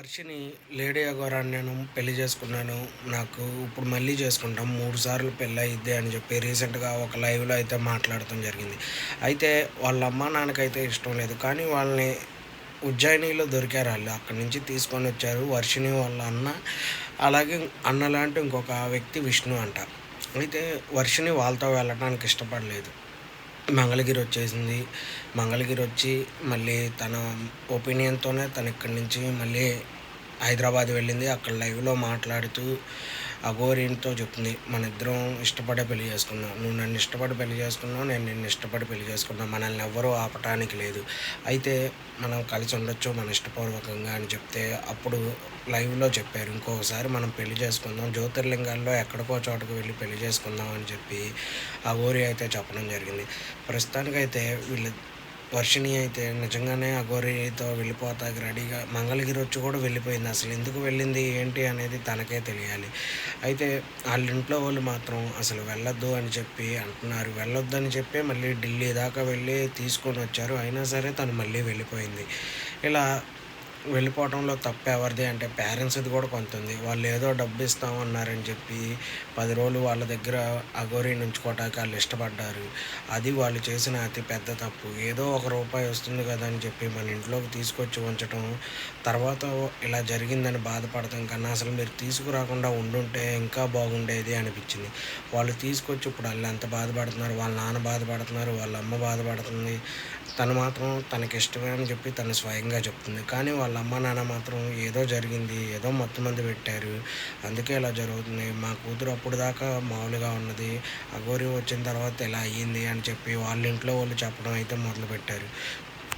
Varshini lady అగోరాన్ని నేను పెళ్ళి చేసుకున్నాను. నాకు ఇప్పుడు మళ్ళీ చేసుకుంటాం. మూడు సార్లు పెళ్ళి అయిద్ది అని చెప్పి రీసెంట్గా ఒక లైవ్లో అయితే మాట్లాడటం జరిగింది. అయితే వాళ్ళ అమ్మ నాన్నకైతే ఇష్టం లేదు. కానీ వాళ్ళని ఉజ్జయినిలో దొరికారు వాళ్ళు. అక్కడి నుంచి తీసుకొని వచ్చారు వర్షిని వాళ్ళ అన్న. అలాగే అన్న లాంటి ఇంకొక వ్యక్తి విష్ణు అంట. అయితే వర్షిని వాళ్ళతో వెళ్ళడానికి ఇష్టపడలేదు. మంగళగిరి వచ్చేసింది. మంగళగిరి వచ్చి మళ్ళీ తన ఒపీనియన్తోనే తను ఇక్కడి నుంచి మళ్ళీ హైదరాబాద్ వెళ్ళింది. అక్కడ లైవ్లో మాట్లాడుతూ అఘోరీతో చెప్తుంది. మన ఇద్దరం ఇష్టపడే పెళ్ళి చేసుకున్నాం నువ్వు నన్ను ఇష్టపడి పెళ్ళి చేసుకున్నావు నేను నిన్ను ఇష్టపడి పెళ్ళి చేసుకున్నాం. మనల్ని ఎవ్వరూ ఆపటానికి లేదు. అయితే మనం కలిసి ఉండొచ్చు మన ఇష్టపూర్వకంగా అని చెప్తే అప్పుడు లైవ్లో చెప్పారు. ఇంకోసారి మనం పెళ్ళి చేసుకుందాం. జ్యోతిర్లింగాల్లో ఎక్కడికో చోటకు వెళ్ళి పెళ్ళి చేసుకుందాం అని చెప్పి ఆ ఊరి అయితే చెప్పడం జరిగింది. ప్రస్తుతానికైతే వీళ్ళు వర్షిణి అయితే నిజంగానే అఘోరితో వెళ్ళిపోతాకి రెడీగా మంగళగిరి వచ్చి కూడా వెళ్ళిపోయింది. అసలు ఎందుకు వెళ్ళింది ఏంటి అనేది తనకే తెలియాలి. అయితే వాళ్ళ ఇంట్లో వాళ్ళు మాత్రం అసలు వెళ్ళొద్దు అని చెప్పి అంటున్నారు. వెళ్ళొద్దు అని చెప్పి మళ్ళీ ఢిల్లీ దాకా వెళ్ళి తీసుకొని వచ్చారు. అయినా సరే తను మళ్ళీ వెళ్ళిపోయింది. ఇలా వెళ్ళిపోవడంలో తప్పు ఎవరిది అంటే పేరెంట్స్ది కూడా కొంత ఉంది. వాళ్ళు ఏదో డబ్బు ఇస్తామన్నారని చెప్పి పది రోజులు వాళ్ళ దగ్గర అఘోరీ ఉంచుకోవటానికి వాళ్ళు ఇష్టపడ్డారు. అది వాళ్ళు చేసిన అతి పెద్ద తప్పు. ఏదో ఒక రూపాయి వస్తుంది కదా అని చెప్పి మన ఇంట్లోకి తీసుకొచ్చి ఉంచడం తర్వాత ఇలా జరిగిందని బాధపడతాం కన్నా అసలు మీరు తీసుకురాకుండా ఉండుంటే ఇంకా బాగుండేది అనిపించింది. వాళ్ళు తీసుకొచ్చి ఇప్పుడు వాళ్ళు ఎంత బాధపడుతున్నారు? వాళ్ళ నాన్న బాధపడుతున్నారు వాళ్ళ అమ్మ బాధపడుతుంది. తను మాత్రం తనకి ఇష్టమే అని చెప్పి తను స్వయంగా చెప్తుంది. కానీ వాళ్ళ అమ్మ నాన్న మాత్రం ఏదో జరిగింది ఏదో మొత్తం మంది పెట్టారు. అందుకే ఇలా జరుగుతుంది. మా కూతురు అప్పుడు దాకా మామూలుగా ఉన్నది. అఘోరి వచ్చిన తర్వాత ఇలా అయ్యింది అని చెప్పి వాళ్ళ ఇంట్లో వాళ్ళు చెప్పడం అయితే మొదలుపెట్టారు.